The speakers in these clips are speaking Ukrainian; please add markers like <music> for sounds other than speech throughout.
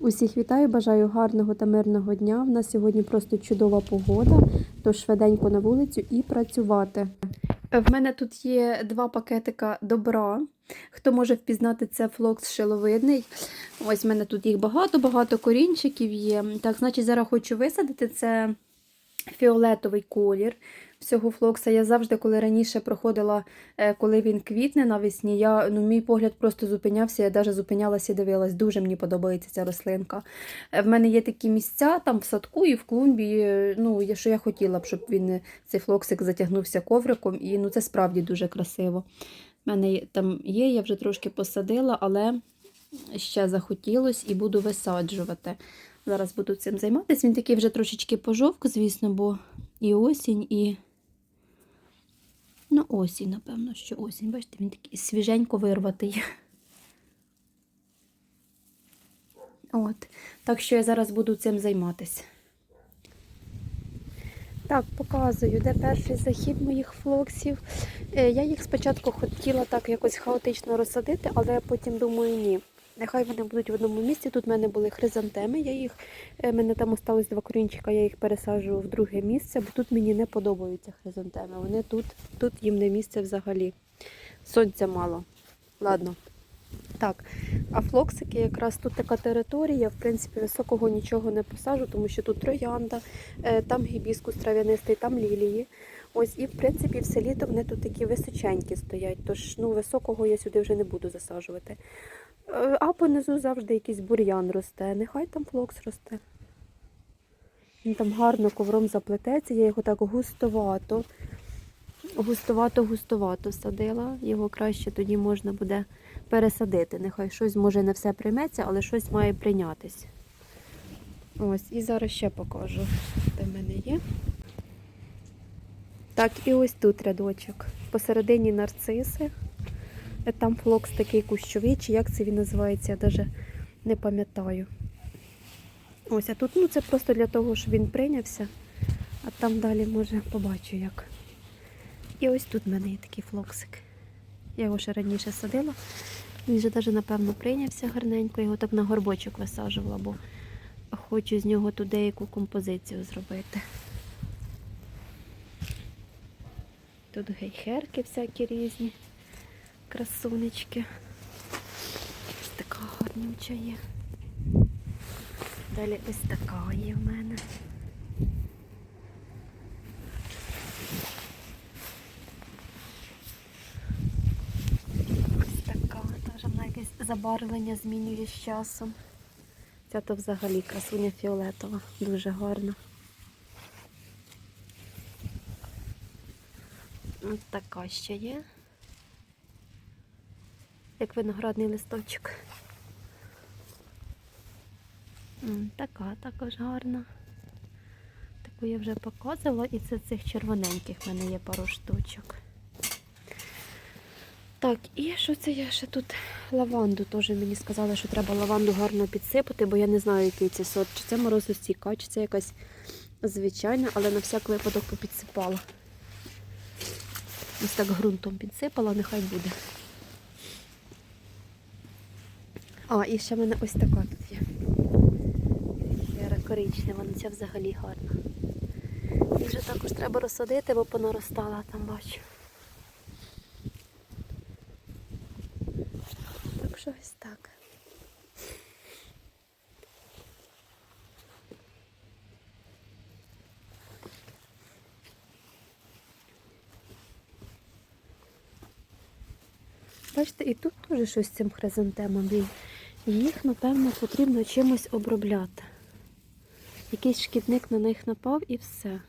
Усіх вітаю, бажаю гарного та мирного дня. У нас сьогодні просто чудова погода, тож швиденько на вулицю і працювати. В мене тут є два пакетика добра. Хто може впізнати, це флокс шиловидний. Ось в мене тут їх багато-багато корінчиків є. Так, значить, зараз хочу висадити це фіолетовий колір всього флокса. Я завжди, коли раніше проходила, е, коли він квітне навесні, я, ну, мій погляд просто зупинявся, я навіть зупинялася і дивилась. Дуже мені подобається ця рослинка. Е, В мене є такі місця там в садку і в клумбі, е, ну, що я хотіла б, щоб він цей флоксик затягнувся ковриком, і ну, це справді дуже красиво. У мене там є, я вже трошки посадила, але ще захотілось і буду висаджувати. Зараз буду цим займатися. Він такий вже трошечки пожовк, звісно, бо і осінь, і. Ну, осінь, напевно, що осінь. Бачите, він такий свіженько вирватий. От. Так що я зараз буду цим займатися. Так, показую, де перший захід моїх флоксів. Е, Я їх спочатку хотіла так якось хаотично розсадити, але потім думаю, ні. Нехай вони будуть в одному місці. Тут в мене були хризантеми. Я їх, е, мене там осталось два корінчика, я їх пересаджую в друге місце, бо тут мені не подобаються хризантеми. Вони тут, тут їм не місце взагалі. Сонця мало. Ладно. Так, а флоксики якраз тут така територія, в принципі, високого нічого не посажу, тому що тут троянда, е, там гібіскус трав'янистий, там лілії. Ось і в принципі все літо вони тут такі височенькі стоять, тож ну, високого я сюди вже не буду засаджувати. Понизу завжди якийсь бур'ян росте. Нехай там флокс росте. Він там гарно ковром заплететься, я його так густовато, густовато-густовато садила. Його краще тоді можна буде пересадити. Нехай щось може не все прийметься, але щось має прийнятись. Ось, і зараз ще покажу, де в мене є. Так, і ось тут рядочок. Посередині нарциси. Там флокс такий кущовий, чи як це він називається, я навіть не пам'ятаю. Ось, а тут ну, це просто для того, щоб він прийнявся, а там далі, може, побачу як. І ось тут в мене є такий флоксик. Я його ще раніше садила. Він вже навіть, напевно, прийнявся гарненько. Його так на горбочок висаджувала, бо хочу з нього тут деяку композицію зробити. Тут гейхерки всякі різні, красунечки. Ось така гарнюча є. Далі ось така є в мене. Ось така, теж вона якесь забарвлення змінює з часом. Ця то взагалі красуня фіолетова, дуже гарна. Ось така ще є. Як виноградний листочок. Така також гарна. Таку я вже показувала, і це цих червоненьких в мене є пару штучок. Так, і що це я ще тут лаванду теж мені сказали, що треба лаванду гарно підсипати, бо я не знаю, який це сорт. Чи це морозостійка, чи це якась звичайна, але на всяк випадок попідсипала. Ось так ґрунтом підсипала, нехай буде. А, і ще в мене ось така тут є. Яра коричнева, ну ця взагалі гарна. І вже також треба розсадити, бо понаростала там бачу. Так що ось так. Бачите, і тут теж щось з цим хризантемом. Є. Їх, напевно, потрібно чимось обробляти. Якийсь шкідник на них напав і все.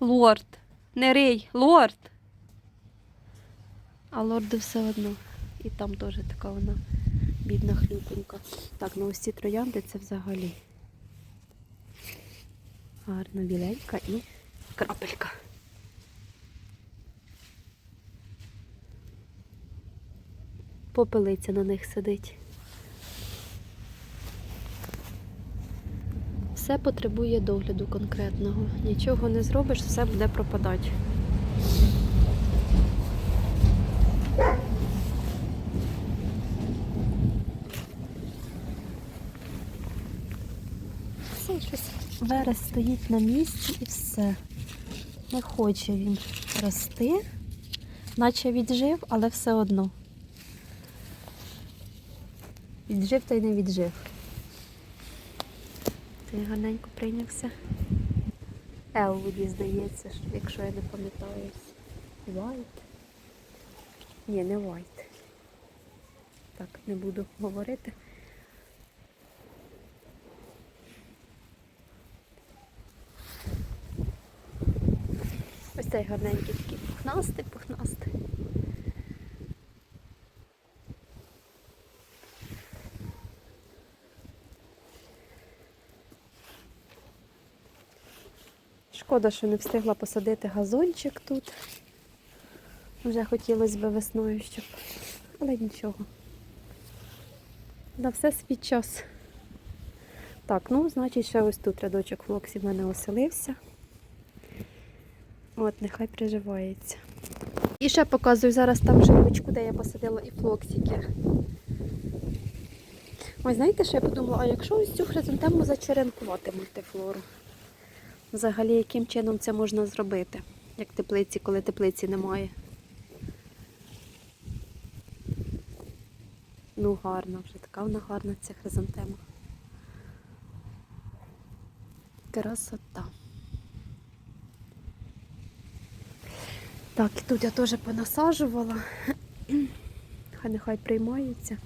Лорд, не рий, лорд. А лорду все одно. І там теж така вона бідна хлюпенька. Так, ну ось ці троянди це взагалі. Гарна біленька і крапелька. попелиця на них сидить. Все потребує догляду конкретного. Нічого не зробиш, все буде пропадати. Все, щось верес стоїть на місці і все. Не хоче він рости, наче віджив, але все одно. Віджив та й не віджив. Цей гарненько прийнявся. Елвуді, здається, якщо я не пам'ятаюсь. White. Ні, не white. Так, не буду говорити. Ось цей гарненький такий пухнастий, пухнастий. Шкода, що не встигла посадити газончик тут. Вже хотілося б весною, щоб. Але нічого. На все свій час. Так, ну, значить, ще ось тут рядочок флоксі в мене оселився. От, нехай приживається. І ще показую зараз там живучку, де я посадила і флоксики. Ось знаєте, що я подумала, а якщо ось цю хризантему зачеренкувати мультифлору? Взагалі, яким чином це можна зробити, як теплиці, коли теплиці немає. Ну, гарна вже, така вона гарна ця хризантема. Красота. Так, і тут я теж понасаджувала. <clears throat> Хай нехай приймаються.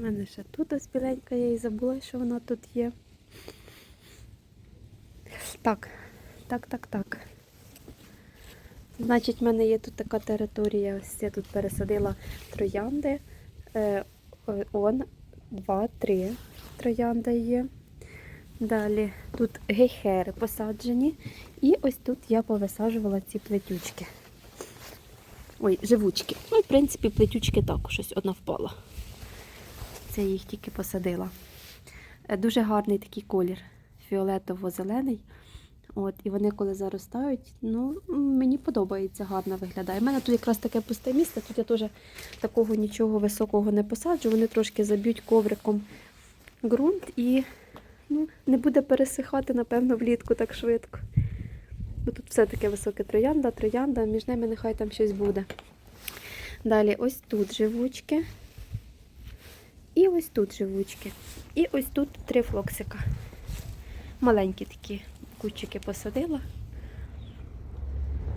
У мене ще тут ось біленька, я і забула, що вона тут є. Так, так, так, так. Значить, в мене є тут така територія. Ось я тут пересадила троянди. Е, он, два, три троянди є. Далі тут гейхери посаджені. І ось тут я повисаджувала ці плетючки. Ой, живучки. Ну, в принципі, плетючки також ось одна впала. Я їх тільки посадила. Е, Дуже гарний такий колір, фіолетово-зелений. От, і вони коли заростають, ну, мені подобається, гарно виглядає. У мене тут якраз таке пусте місце, тут я теж такого нічого високого не посаджу. Вони трошки заб'ють ковриком ґрунт і ну, не буде пересихати, напевно, влітку так швидко. Бо тут все таке високе троянда, троянда, між ними нехай там щось буде. Далі ось тут живучки. І ось тут живучки. І ось тут три флоксика. Маленькі такі кущики посадила.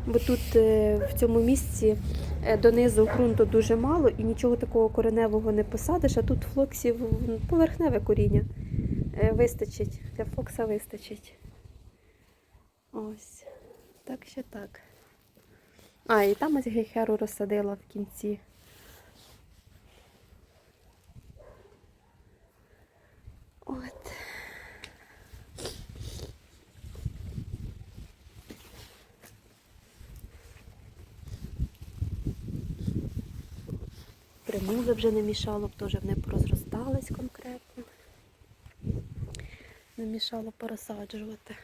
Бо тут е, в цьому місці е, донизу ґрунту дуже мало і нічого такого кореневого не посадиш, а тут флоксів поверхневе коріння. Е, Вистачить. Для флокса вистачить. Ось. Так ще так. А, і там ось гейхеру розсадила в кінці. От. Примули вже не мішало, теж вони порозростались конкретно. Не мішало порозсаджувати.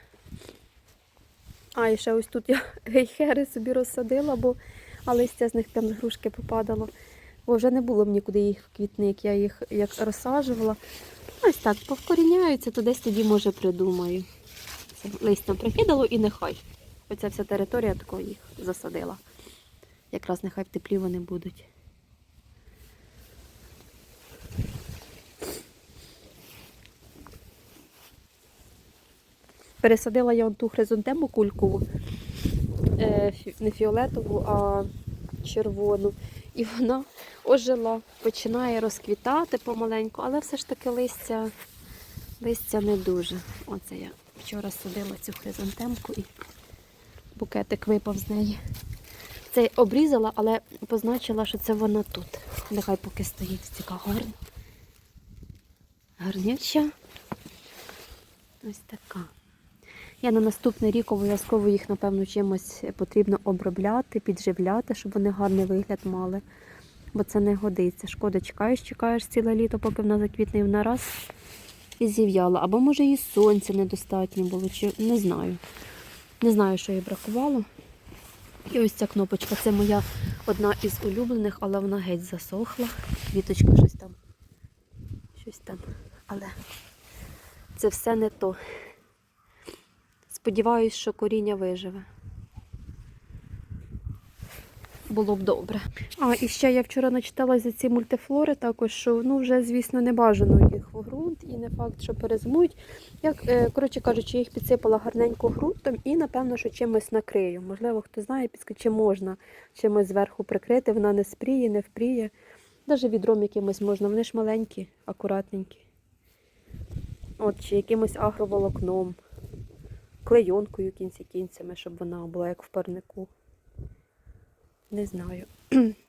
А, і ще ось тут я <laughs> гейхери собі розсадила, бо а листя з них прям з грушки попадало. Бо вже не було б нікуди їх в квітник, я їх як розсаджувала. Ось так, повкоріняються, то десь тоді, може, придумаю. Листям прикидало і нехай. Оця вся територія тако їх засадила. Якраз нехай в теплі вони будуть. Пересадила я ту хризантему кулькову, е, не фіолетову, а червону. І вона ожила, починає розквітати помаленьку, але все ж таки листя, листя не дуже. Оце я вчора садила цю хризантемку і букетик випав з неї. Це обрізала, але позначила, що це вона тут. Нехай поки стоїть така гарна. Гарнюча. Ось така. Я на наступний рік обов'язково їх, напевно, чимось потрібно обробляти, підживляти, щоб вони гарний вигляд мали. Бо це не годиться. Шкода, чекаєш, чекаєш ціле літо, поки вона заквітне і вона раз і зів'яла. Або може їй сонця недостатньо було, чи не знаю. Не знаю, що їй бракувало. І ось ця кнопочка. Це моя одна із улюблених, але вона геть засохла. Квіточка щось там. Щось там. Але це все не то. Сподіваюсь, що коріння виживе. Було б добре. А, і ще я вчора начитала за ці мультифлори, також що ну вже, звісно, не бажано їх в ґрунт і не факт, що перезимують. Я, е, коротше кажучи, їх підсипала гарненько ґрунтом і, напевно, що чимось накрию. Можливо, хто знає, підскажіть, чи можна чимось зверху прикрити, вона не спріє, не впріє. Навіть відром якимось можна, вони ж маленькі, акуратненькі. От, чи якимось агроволокном, клейонкою кінці кінцями, щоб вона була як в парнику. Не знаю. <clears throat>